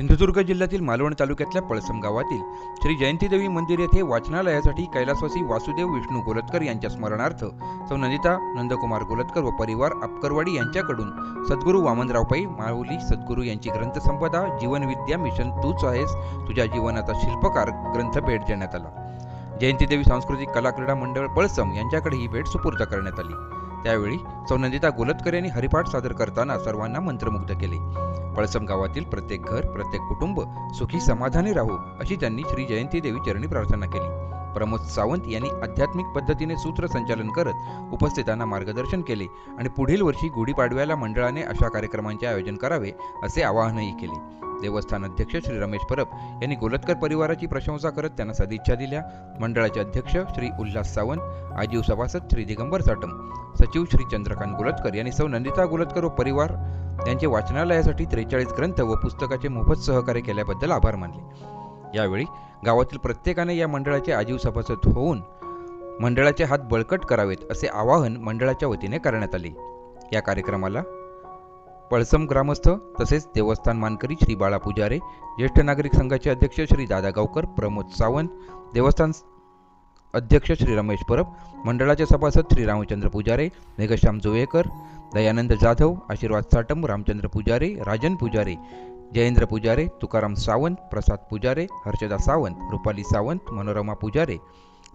सिंधुदुर्ग जिल्ह्यातील मालवण तालुक्यातल्या पळसम गावातील श्री जयंतीदेवी मंदिर येथे वाचनालयासाठी कैलासवासी वासुदेव विष्णू गोलतकर यांच्या स्मरणार्थ सौ नंदिता नंदकुमार गोलतकर व परिवार अपकरवाडी यांच्याकडून सद्गुरू वामनराव पै माऊली सद्गुरू यांची ग्रंथसंपदा जीवनविद्या मिशन तूच आहेस तुझ्या जीवनाचा शिल्पकार ग्रंथ भेट देण्यात आला. जयंतीदेवी सांस्कृतिक कला क्रीडा मंडळ पळसम यांच्याकडे ही भेट सुपूर्द करण्यात आली. त्यावेळी सौनंदिता गोलतकर यांनी हरिपाठ सादर करताना सर्वांना मंत्रमुग्ध केले. पळसम गावातील प्रत्येक घर प्रत्येक कुटुंब सुखी समाधानी राहू अशी त्यांनी श्री जयंती देवी चरणी प्रार्थना केली. प्रमोद सावंत यांनी आध्यात्मिक पद्धतीने सूत्रसंचालन करत उपस्थितांना मार्गदर्शन केले आणि पुढील वर्षी गुढीपाडव्याला मंडळाने अशा कार्यक्रमांचे आयोजन करावे असे आवाहनही केले. देवस्थान अध्यक्ष श्री रमेश परब यांनी गोलतकर परिवाराची प्रशंसा करत त्यांना सदिच्छा दिल्या. मंडळाचे अध्यक्ष श्री उल्हास सावंत आजीव सभासद श्री दिगंबर साटम सचिव श्री चंद्रकांत गोलतकर यांनी सौ नंदिता गोलतकर व परिवार यांचे वाचनालयासाठी त्रेचाळीस ग्रंथ व पुस्तकाचे मोफत सहकार्य केल्याबद्दल आभार मानले. यावेळी गावातील प्रत्येकाने या मंडळाचे आजीव सभासद होऊन मंडळाचे हात बळकट करावेत असे आवाहन मंडळाच्या वतीने करण्यात आले. या कार्यक्रमाला पळसम ग्रामस्थ तसेच देवस्थान मानकरी श्री बाळा पुजारे ज्येष्ठ नागरिक संघाचे अध्यक्ष श्री दादा गावकर प्रमोद सावंत देवस्थान अध्यक्ष श्री रमेश परब मंडळाचे सभासद श्री रामचंद्र पुजारे मेघश्याम जोयेकर दयानंद जाधव आशीर्वाद साटम रामचंद्र पुजारे राजन पुजारे जयेंद्र पुजारे तुकाराम सावंत प्रसाद पुजारे हर्षदा सावंत रुपाली सावंत मनोरमा पुजारे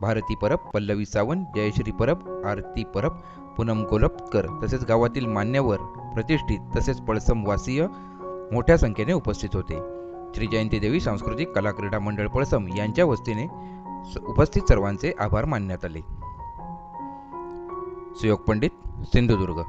भारती परब पल्लवी सावंत जयश्री परब आरती परब पूनम गोलपकर तसेच गावातील मान्यवर प्रतिष्ठित तसेच पळसम वासीय मोठ्या संख्येने उपस्थित होते. श्री जयंती देवी सांस्कृतिक कला क्रीडा मंडळ पळसम यांच्या वतीने उपस्थित सर्वांचे आभार मानण्यात आले. सुयोग पंडित सिंधुदुर्ग.